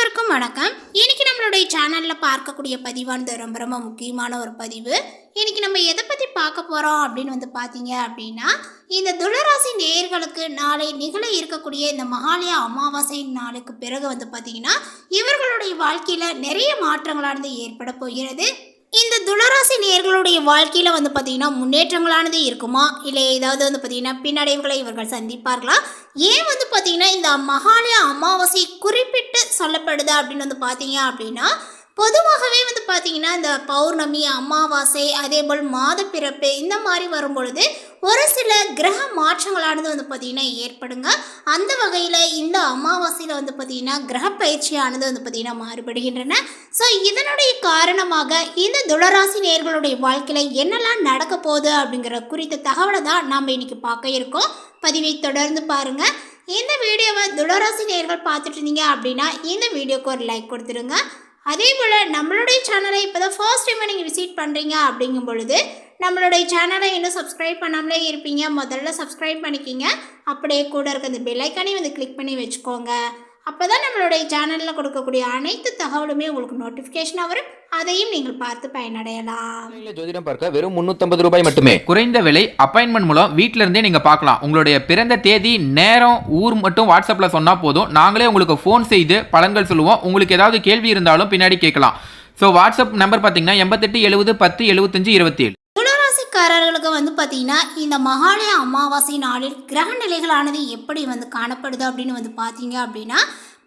அனைவருக்கும் வணக்கம். இன்னைக்கு நம்மளுடைய சேனலில் பார்க்கக்கூடிய பதிவானது ரொம்ப ரொம்ப முக்கியமான ஒரு பதிவு. இன்னைக்கு நம்ம எதை பற்றி பார்க்க போகிறோம் அப்படின்னு வந்து பார்த்தீங்க அப்படின்னா இந்த துளராசி நேயர்களுக்கு நாளை நிகழ இருக்கக்கூடிய இந்த மகாலய அமாவாசை நாளுக்கு பிறகு வந்து பார்த்தீங்கன்னா இவர்களுடைய வாழ்க்கையில் நிறைய மாற்றங்களானது ஏற்பட போகிறது. இந்த துளராசி நேர்களுடைய வாழ்க்கையில் வந்து பார்த்தீங்கன்னா முன்னேற்றங்களானது இருக்குமா? இல்லை ஏதாவது வந்து பார்த்தீங்கன்னா பின்னடைவுகளை இவர்கள் சந்திப்பார்களா? ஏன் வந்து பார்த்தீங்கன்னா இந்த மகாலய அமாவாசை குறிப்பிட்டு சொல்லப்படுது அப்படின்னு வந்து பார்த்தீங்க அப்படின்னா பொதுவாகவே வந்து பார்த்திங்கன்னா இந்த பௌர்ணமி அமாவாசை அதே போல் மாதப்பிறப்பு இந்த மாதிரி வரும்பொழுது ஒரு சில கிரக மாற்றங்களானது வந்து பார்த்திங்கன்னா ஏற்படுங்க. அந்த வகையில் இந்த அமாவாசையில் வந்து பார்த்திங்கன்னா கிரக பயிற்சியானது வந்து பார்த்திங்கன்னா மாறுபடுகின்றன. ஸோ இதனுடைய காரணமாக இந்த துளராசி நேர்களுடைய வாழ்க்கையில் என்னெல்லாம் நடக்க போகுது அப்படிங்கிற குறித்த தகவலை தான் நாம் இன்றைக்கி பார்க்க இருக்கோம். பதிவை தொடர்ந்து பாருங்கள் இந்த வீடியோவை துளராசி நேர்கள் பார்த்துட்டு இருந்தீங்க அப்படின்னா இந்த வீடியோக்கு ஒரு லைக் கொடுத்துருங்க அதே போல் நம்மளுடைய சேனலை இப்போ தான் ஃபர்ஸ்ட் டைம் நீங்கள் விசிட் பண்ணுறீங்க அப்படிங்கும் பொழுது நம்மளுடைய சேனலை இன்னும் சப்ஸ்கிரைப் பண்ணாமலே இருப்பீங்க. முதல்ல சப்ஸ்கிரைப் பண்ணிக்கிங்க. அப்படியே கூட இருக்க அந்த பெல்லைக்கானே வந்து கிளிக் பண்ணி வச்சுக்கோங்க. அப்போ தான் நம்மளுடைய சேனலில் கொடுக்கக்கூடிய அனைத்து தகவலுமே உங்களுக்கு நோட்டிஃபிகேஷனாக வரும். அதையும் நீங்கள் பார்த்து பயனடையலாம். ஜோதிடம் பார்க்க வெறும் 350 ரூபாய் மட்டுமே. குறைந்த விலை அப்பாயின்மெண்ட் மூலம் வீட்ல இருந்தே நீங்க பார்க்கலாம். உங்களுடைய பிறந்த தேதி நேரம் ஊர் மட்டும் வாட்ஸ்அப்ல சொன்னா போதும். நாங்களே உங்களுக்கு ஃபோன் செய்து பலன்கள் சொல்லுவோம். உங்களுக்கு ஏதாவது கேள்வி இருந்தாலும் பின்னாடி கேட்கலாம். ஸோ வாட்ஸ்அப் நம்பர் பார்த்தீங்கன்னா எண்பத்தெட்டு எழுபது பத்து எழுபத்தஞ்சு இருபத்தி ஏழு துளராசிக்காரர்களுக்கு வந்து பார்த்தீங்கன்னா இந்த மகாலய அமாவாசை நாளில் கிரக நிலைகளானது எப்படி வந்து காணப்படுது அப்படின்னு வந்து பார்த்தீங்க அப்படின்னா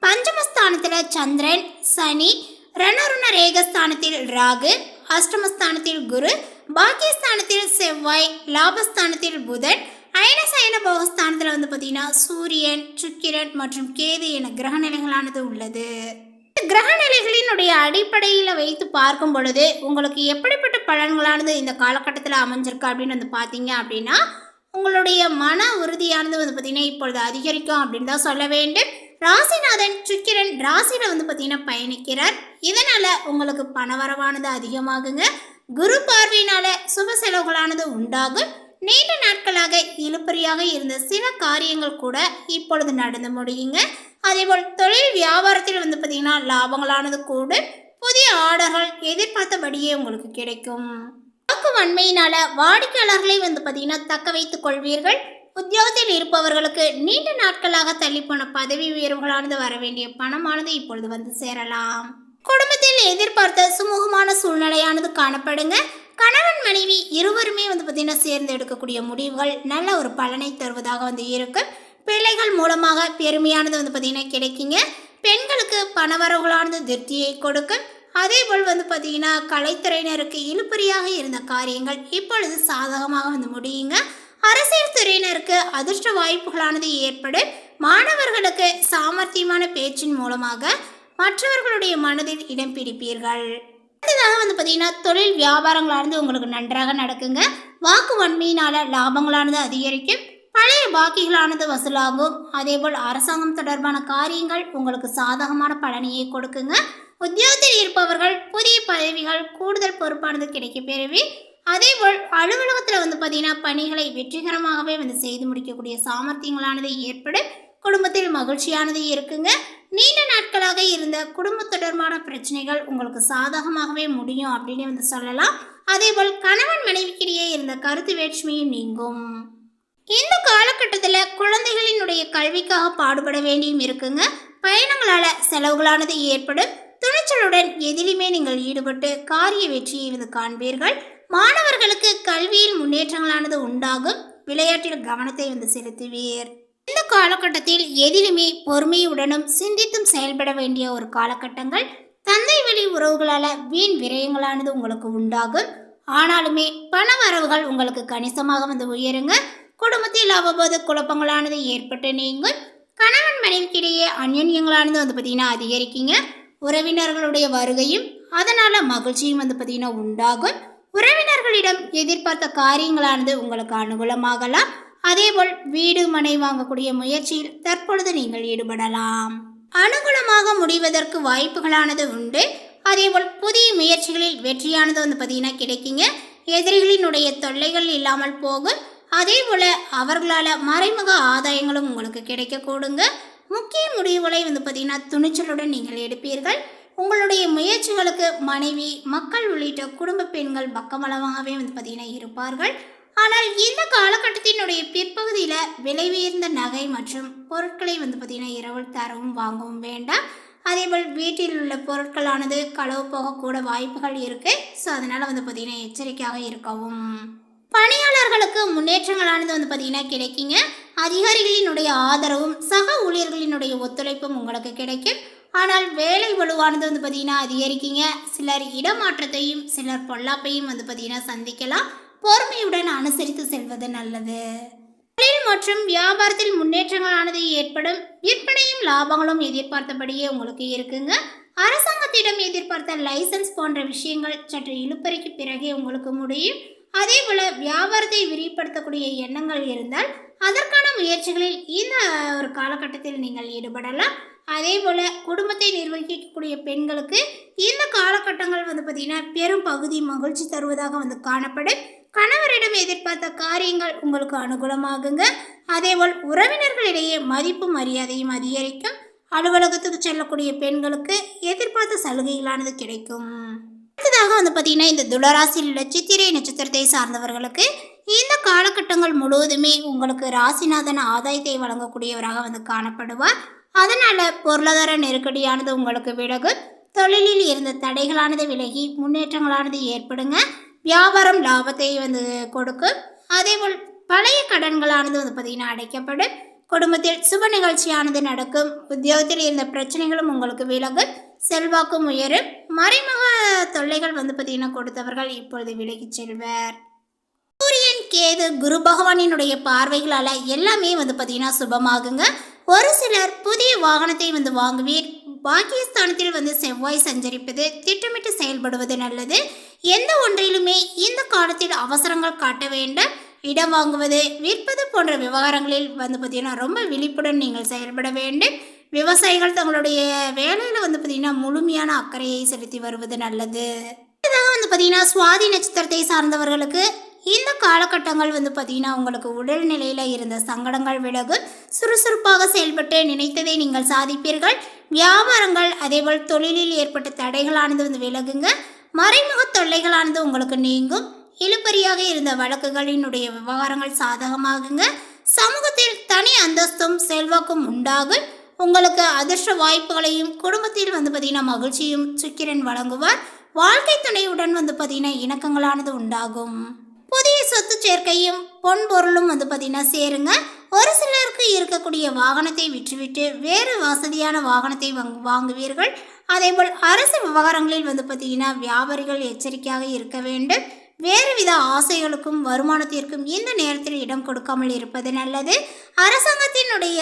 பஞ்சமஸ்தானத்தில் சந்திரன் சனி ரணருண ரேகஸ்தானத்தில் ராகு அஷ்டமஸ்தானத்தில் குரு பாக்கியஸ்தானத்தில் செவ்வாய் லாபஸ்தானத்தில் புதன் அயனசயன போகஸ்தானத்தில் வந்து பார்த்தீங்கன்னா சூரியன் சுக்கிரன் மற்றும் கேது என கிரக நிலைகளானது உள்ளது. கிரக நிலைகளினுடைய அடிப்படையில் வைத்து பார்க்கும் பொழுது உங்களுக்கு எப்படிப்பட்ட பலன்களானது இந்த காலகட்டத்தில் அமைஞ்சிருக்கு அப்படின்னு வந்து பார்த்தீங்க அப்படின்னா உங்களுடைய மன உறுதியானது வந்து பார்த்தீங்கன்னா இப்பொழுது அதிகரிக்கும் அப்படின்னு தான் சொல்ல வேண்டும். ராசிநாதன் சுக்கிரன் ராசியில் வந்து பார்த்தீங்கன்னா பயணிக்கிறார். இதனால் உங்களுக்கு பணவரவானது அதிகமாகுங்க. குரு பார்வையினால சுப செலவுகளானது உண்டாகும். நீண்ட நாட்களாக இழுப்பறியாக இருந்த சில காரியங்கள் கூட இப்பொழுது நடந்து முடியுங்க. அதேபோல் தொழில் வியாபாரத்தில் வந்து பார்த்தீங்கன்னா லாபங்களானது கூட புதிய ஆர்டர்கள் எதிர்பார்த்தபடியே உங்களுக்கு கிடைக்கும். வாக்கு வன்மையினால வாடிக்கையாளர்களை வந்து பார்த்தீங்கன்னா தக்க வைத்துக் கொள்வீர்கள். உத்தியோகத்தில் இருப்பவர்களுக்கு நீண்ட நாட்களாக தள்ளிப்போன பதவி உயர்வுகளானது வர வேண்டிய பணமானது இப்பொழுது வந்து சேரலாம். குடும்பத்தில் எதிர்பார்த்த சுமூகமான சூழ்நிலையானது காணப்படுங்க. கணவன் மனைவி இருவருமே வந்து பார்த்தீங்கன்னா சேர்ந்து எடுக்கக்கூடிய முடிவுகள் நல்ல ஒரு பலனை தருவதாக வந்து இருக்கும். பிள்ளைகள் மூலமாக பெருமையானது வந்து பார்த்தீங்கன்னா கிடைக்குங்க. பெண்களுக்கு பணவரவுகளானது திருப்தியை கொடுக்கும். அதே போல் வந்து பார்த்திங்கன்னா கலைத்துறையினருக்கு இழுபறியாக இருந்த காரியங்கள் இப்பொழுது சாதகமாக வந்து முடியுங்க. அரசியல் துறையினருக்கு அதிர்ஷ்ட வாய்ப்புகளானது ஏற்படும். மாணவர்களுக்கு சாமர்த்தியமான பேச்சின் மூலமாக மற்றவர்களுடைய மனதில் இடம் பிடிப்பீர்கள். அடுத்ததாக வந்து பார்த்திங்கன்னா தொழில் வியாபாரங்களானது உங்களுக்கு நன்றாக நடக்குங்க. வாக்கு வன்மையினால் லாபங்களானது அதிகரிக்கும். பழைய பாக்கிகளானது வசூலாகும். அதேபோல் அரசாங்கம் தொடர்பான காரியங்கள் உங்களுக்கு சாதகமான பலனையை கொடுக்குங்க. உத்தியோகத்தில் இருப்பவர்கள் புதிய பதவிகள் கூடுதல் பொறுப்பானது கிடைக்க பெறுவி. அதேபோல் அலுவலகத்தில் வந்து பார்த்தீங்கன்னா பணிகளை வெற்றிகரமாகவே வந்து செய்து முடிக்கக்கூடிய சாமர்த்தியங்களானது ஏற்படும். குடும்பத்தில் மகிழ்ச்சியானது இருக்குங்க. நீண்ட நாட்களாக இருந்த குடும்ப தொடர்பான பிரச்சனைகள் உங்களுக்கு சாதகமாகவே முடியும் அப்படின்னு வந்து சொல்லலாம். அதேபோல் கணவன் மனைவிக்கிடையே இருந்த கருத்து வேற்றுமையும் நீங்கும். இந்த காலகட்டத்தில் குழந்தைகளினுடைய கல்விக்காக பாடுபட வேண்டியும் இருக்குங்க. பயணங்களால் செலவுகளானது ஏற்படும். துணிச்சலுடன் எதிலுமே நீங்கள் ஈடுபட்டு காரிய வெற்றியை இது காண்பீர்கள். மாணவர்களுக்கு கல்வியில் முன்னேற்றங்களானது உண்டாகும். விளையாட்டில் கவனத்தை வந்து செலுத்துவீர். இந்த காலகட்டத்தில் எதிலுமே பொறுமையுடனும் சிந்தித்தும் செயல்பட வேண்டிய ஒரு காலகட்டங்கள். தந்தை வழி உறவுகளால் வீண் விரயங்களானது உங்களுக்கு உண்டாகும். ஆனாலுமே பண வரவுகள் உங்களுக்கு கணிசமாக வந்து உயருங்க. குடும்பத்தில் அவ்வப்போது குழப்பங்களானது ஏற்பட்டு நீங்கள் கணவன் மனைவிக்கிடையே அந்யன்யங்களானது வந்து பார்த்தீங்கன்னா அதிகரிக்கீங்க. உறவினர்களுடைய வருகையும் அதனால் மகிழ்ச்சியும் வந்து பார்த்தீங்கன்னா உண்டாகும். உறவினர்களிடம் எதிர்பார்த்த காரியங்களானது உங்களுக்கு அனுகூலமாகலாம். அதேபோல் வீடு மனை வாங்கக்கூடிய முயற்சியில் தற்பொழுது நீங்கள் ஈடுபடலாம். அனுகூலமாக முடிவதற்கு வாய்ப்புகளானது உண்டு. அதேபோல் புதிய முயற்சிகளில் வெற்றியானது வந்து பார்த்தீங்கன்னா கிடைக்குங்க. எதிரிகளினுடைய தொல்லைகள் இல்லாமல் போகும். அதே போல் அவர்களால் மறைமுக ஆதாயங்களும் உங்களுக்கு கிடைக்கக்கூடுங்க. முக்கிய முடிவுகளை வந்து பார்த்தீங்கன்னா துணிச்சலுடன் நீங்கள் எடுப்பீர்கள். உங்களுடைய முயற்சிகளுக்கு மனைவி மக்கள் உள்ளிட்ட குடும்ப பெண்கள் பக்கமளவாகவே வந்து பார்த்தீங்கன்னா இருப்பார்கள். ஆனால் இந்த காலகட்டத்தினுடைய பிற்பகுதியில் விலை உயர்ந்த நகை மற்றும் பொருட்களை வந்து பார்த்தீங்கன்னா இரவல் தரவும் வாங்கவும் வேண்டாம். அதேபோல் வீட்டில் உள்ள பொருட்களானது களவு போகக்கூட வாய்ப்புகள் இருக்குது ஸோ அதனால் வந்து பார்த்தீங்கன்னா எச்சரிக்கையாக இருக்கவும். பணியாளர்களுக்கு முன்னேற்றங்களானது வந்து பார்த்தீங்கன்னா கிடைக்குங்க. அதிகாரிகளினுடைய ஆதரவும் சக ஊழியர்களினுடைய ஒத்துழைப்பும் உங்களுக்கு கிடைக்கும். ஆனால் வேலை வலுவானது வந்து பார்த்தீங்கன்னா அதிகரிக்குங்க. சிலர் இடமாற்றத்தையும் சிலர் பொல்லாப்பையும் வந்து பார்த்தீங்கன்னா சந்திக்கலாம். பொறுமையுடன் அனுசரித்து செல்வது நல்லது. தொழில் மற்றும் வியாபாரத்தில் முன்னேற்றங்களானது ஏற்படும். விற்பனையும் லாபங்களும் எதிர்பார்த்தபடியே உங்களுக்கு இருக்குங்க. அரசாங்கத்திடம் எதிர்பார்த்த லைசன்ஸ் போன்ற விஷயங்கள் சற்று இழுப்பறைக்கு பிறகே உங்களுக்கு முடியும். அதே போல் வியாபாரத்தை விரிவுபடுத்தக்கூடிய எண்ணங்கள் இருந்தால் அதற்கான முயற்சிகளில் இந்த ஒரு காலகட்டத்தில் நீங்கள் ஈடுபடலாம். அதே போல் குடும்பத்தை நிர்வகிக்கக்கூடிய பெண்களுக்கு இந்த காலகட்டங்கள் வந்து பார்த்திங்கன்னா பெரும் பகுதி மகிழ்ச்சி தருவதாக வந்து காணப்படும். கணவரிடம் எதிர்பார்த்த காரியங்கள் உங்களுக்கு அனுகூலமாகுங்க. அதேபோல் உறவினர்களிடையே மதிப்பு மரியாதையும் அதிகரிக்கும். அலுவலகத்துக்கு செல்லக்கூடிய பெண்களுக்கு எதிர்பார்த்த சலுகைகளானது கிடைக்கும். அடுத்ததாக வந்து பார்த்தீங்கன்னா இந்த துளராசியில் உள்ள சித்திரை நட்சத்திரத்தை சார்ந்தவர்களுக்கு இந்த காலகட்டங்கள் முழுவதுமே உங்களுக்கு ராசிநாதன் ஆதாயத்தை வழங்கக்கூடியவராக வந்து காணப்படுவார். அதனால் பொருளாதார நெருக்கடியானது உங்களுக்கு விலகும் தொழிலில் இருந்த தடைகளானது விலகி முன்னேற்றங்களானது ஏற்படுங்க. வியாபாரம் லாபத்தை வந்து கொடுக்கும் அதேபோல் பழைய கடன்களானது வந்து பார்த்திங்கன்னா அடைக்கப்படும். குடும்பத்தில் சுப நிகழ்ச்சியானது நடக்கும். உத்தியோகத்தில் இருந்த பிரச்சனைகளும் உங்களுக்கு விலகும் செல்வாக்கும் உயரும். மறைமுக தொல்லைகள் வந்து பார்த்தீங்கன்னா கொடுத்தவர்கள் இப்பொழுது விலகிச் செல்வர். சூரியன் கேது குரு பகவானினுடைய பார்வைகளால் எல்லாமே வந்து பார்த்தீங்கன்னா சுபமாகுங்க. ஒரு சிலர் புதிய வாகனத்தை வந்து வாங்குவீர். பாக்கியஸ்தானத்தில் வந்து செவ்வாய் சஞ்சரிப்பது திட்டமிட்டு செயல்படுவது நல்லது. எந்த ஒன்றிலுமே இந்த காலத்தில் அவசரங்கள் காட்ட வேண்டாம். இடம் வாங்குவது விற்பது போன்ற விவகாரங்களில் வந்து பார்த்தீங்கன்னா ரொம்ப விழிப்புடன் நீங்கள் செயல்பட வேண்டும். விவசாயிகள் தங்களுடைய வேலையில் வந்து பார்த்திங்கன்னா முழுமையான அக்கறையை செலுத்தி வருவது நல்லது. இதாக வந்து பார்த்தீங்கன்னா சுவாதி நட்சத்திரத்தை சார்ந்தவர்களுக்கு இந்த காலகட்டங்கள் வந்து பார்த்திங்கன்னா உங்களுக்கு உடல்நிலையில் இருந்த சங்கடங்கள் விலகும் சுறுசுறுப்பாக செயல்பட்டு நினைத்ததை நீங்கள் சாதிப்பீர்கள். வியாபாரங்கள் அதேபோல் தொழிலில் ஏற்பட்ட தடைகளானது வந்து விலகுங்க. மறைமுக தொல்லைகளானது உங்களுக்கு நீங்கும். இழுபறியாக இருந்த வழக்குகளினுடைய விவகாரங்கள் சாதகமாகுங்க. சமூகத்தில் தனி அந்தஸ்தும் செல்வாக்கும் உண்டாகும். உங்களுக்கு அதிர்ஷ்ட வாய்ப்புகளையும் குடும்பத்தில் வந்து பார்த்தீங்கன்னா மகிழ்ச்சியும் சுக்கிரன் வழங்குவார். வாழ்க்கை துணையுடன் வந்து பார்த்தீங்கன்னா இணக்கங்களானது உண்டாகும். புதிய சொத்து சேர்க்கையும் பொன் பொருளும் வந்து பார்த்தீங்கன்னா சேருங்க. ஒரு சிலருக்கு இருக்கக்கூடிய வாகனத்தை விற்றுவிட்டு வேறு வசதியான வாகனத்தை வாங்கு வாங்குவீர்கள். அதேபோல் அரசு விவகாரங்களில் வந்து பார்த்தீங்கன்னா வியாபாரிகள் எச்சரிக்கையாக இருக்க வேண்டும். வேறுவித ஆசைகளுக்கும் வருமானத்திற்கும் இந்த நேரத்தில் இடம் கொடுக்காமல் இருப்பது நல்லது. அரசாங்கத்தினுடைய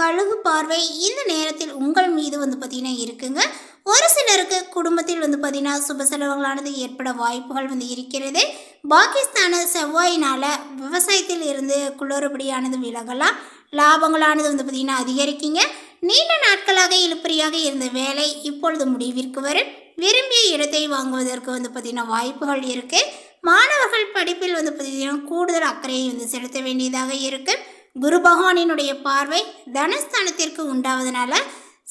கழுகு பார்வை இந்த நேரத்தில் உங்கள் மீது வந்து பார்த்தீங்கன்னா இருக்குங்க. ஒரு சிலருக்கு குடும்பத்தில் வந்து பார்த்தீங்கன்னா சுப செலவுகளானது ஏற்பட வாய்ப்புகள் வந்து இருக்கிறது. பாகிஸ்தான செவ்வாயினால் விவசாயத்தில் இருந்து குளறுபடியானது விலகலாம். லாபங்களானது வந்து பார்த்திங்கன்னா அதிகரிக்குங்க. நீண்ட நாட்களாக இழுப்பறியாக இருந்த வேலை இப்பொழுது முடிவிற்கு வரும். விரும்பிய இடத்தை வாங்குவதற்கு வந்து பார்த்திங்கன்னா வாய்ப்புகள் இருக்குது மாணவர்கள் படிப்பில் வந்து பார்த்திங்கன்னா கூடுதல் அக்கறையை வந்து செலுத்த வேண்டியதாக இருக்கு. குரு பகவானினுடைய பார்வை தனஸ்தானத்திற்கு உண்டாவதனால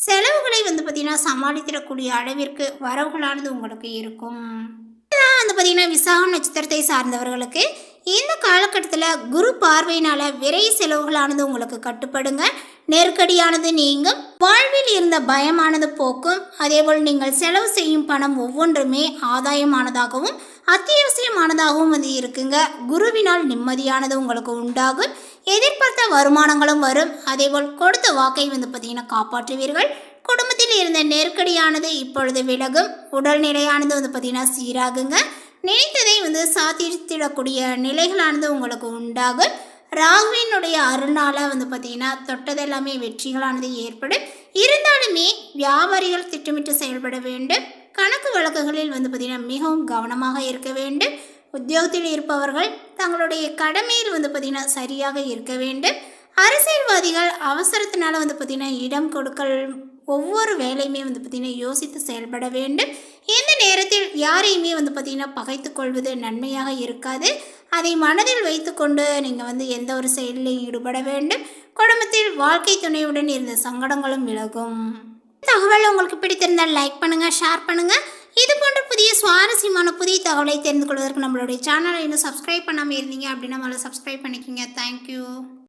செலவுகளை வந்து பார்த்திங்கன்னா சமாளித்திடக்கூடிய அளவிற்கு வரவுகளானது உங்களுக்கு இருக்கும். வந்து பார்த்திங்கன்னா விசாகம் நட்சத்திரத்தை சார்ந்தவர்களுக்கு இந்த காலகட்டத்தில் குரு பார்வையினால் விரை செலவுகளானது உங்களுக்கு கட்டுப்படுங்க. நெருக்கடியானது நீங்கும். வாழ்வில் இருந்த பயமானது போக்கும். அதேபோல் நீங்கள் செலவு செய்யும் பணம் ஒவ்வொன்றுமே ஆதாயமானதாகவும் அத்தியாவசியமானதாகவும் வந்து இருக்குங்க. குருவினால் நிம்மதியானது உங்களுக்கு உண்டாகும். எதிர்பார்த்த வருமானங்களும் வரும். அதேபோல் கொடுத்த வாக்கை வந்து பார்த்தீங்கன்னா காப்பாற்றுவீர்கள். குடும்பத்தில் இருந்த நெருக்கடியானது இப்பொழுது விலகும். உடல்நிலையானது வந்து பார்த்தீங்கன்னா சீராகுங்க. நினைத்ததை வந்து சாதித்திடக்கூடிய நிலைகளானது உங்களுக்கு உண்டாகும். ராகுவினுடைய அருணால் வந்து பார்த்திங்கன்னா தொட்டதெல்லாமே வெற்றிகளானது ஏற்படும். இருந்தாலுமே வியாபாரிகள் திட்டமிட்டு செயல்பட வேண்டும். கணக்கு வழக்குகளில் வந்து பார்த்திங்கன்னா மிகவும் கவனமாக இருக்க வேண்டும். உத்தியோகத்தில் இருப்பவர்கள் தங்களுடைய கடமையில் வந்து பார்த்திங்கன்னா சரியாக இருக்க வேண்டும். அரசியல்வாதிகள் அவசரத்தினால வந்து பார்த்திங்கன்னா இடம் கொடுக்கல் ஒவ்வொரு வேலையுமே வந்து பார்த்திங்கன்னா யோசித்து செயல்பட வேண்டும். எந்த நேரத்தில் யாரையுமே வந்து பார்த்திங்கன்னா பகைத்து கொள்வது நன்மையாக இருக்காது. அதை மனதில் வைத்துக்கொண்டு நீங்கள் வந்து எந்த ஒரு செயலில் ஈடுபட வேண்டும். குடும்பத்தில் வாழ்க்கை துணையுடன் இருந்த சங்கடங்களும் விலகும். தகவல் உங்களுக்கு பிடித்திருந்தால் லைக் பண்ணுங்கள் ஷேர் பண்ணுங்கள் இது போன்ற புதிய சுவாரஸ்யமான புதிய தகவலை தெரிந்து கொள்வதற்கு நம்மளுடைய சேனலை இன்னும் சப்ஸ்கிரைப் பண்ணாமல் இருந்தீங்க அப்படின்னா நம்மளை சப்ஸ்கிரைப் பண்ணிக்கோங்க. தேங்க்யூ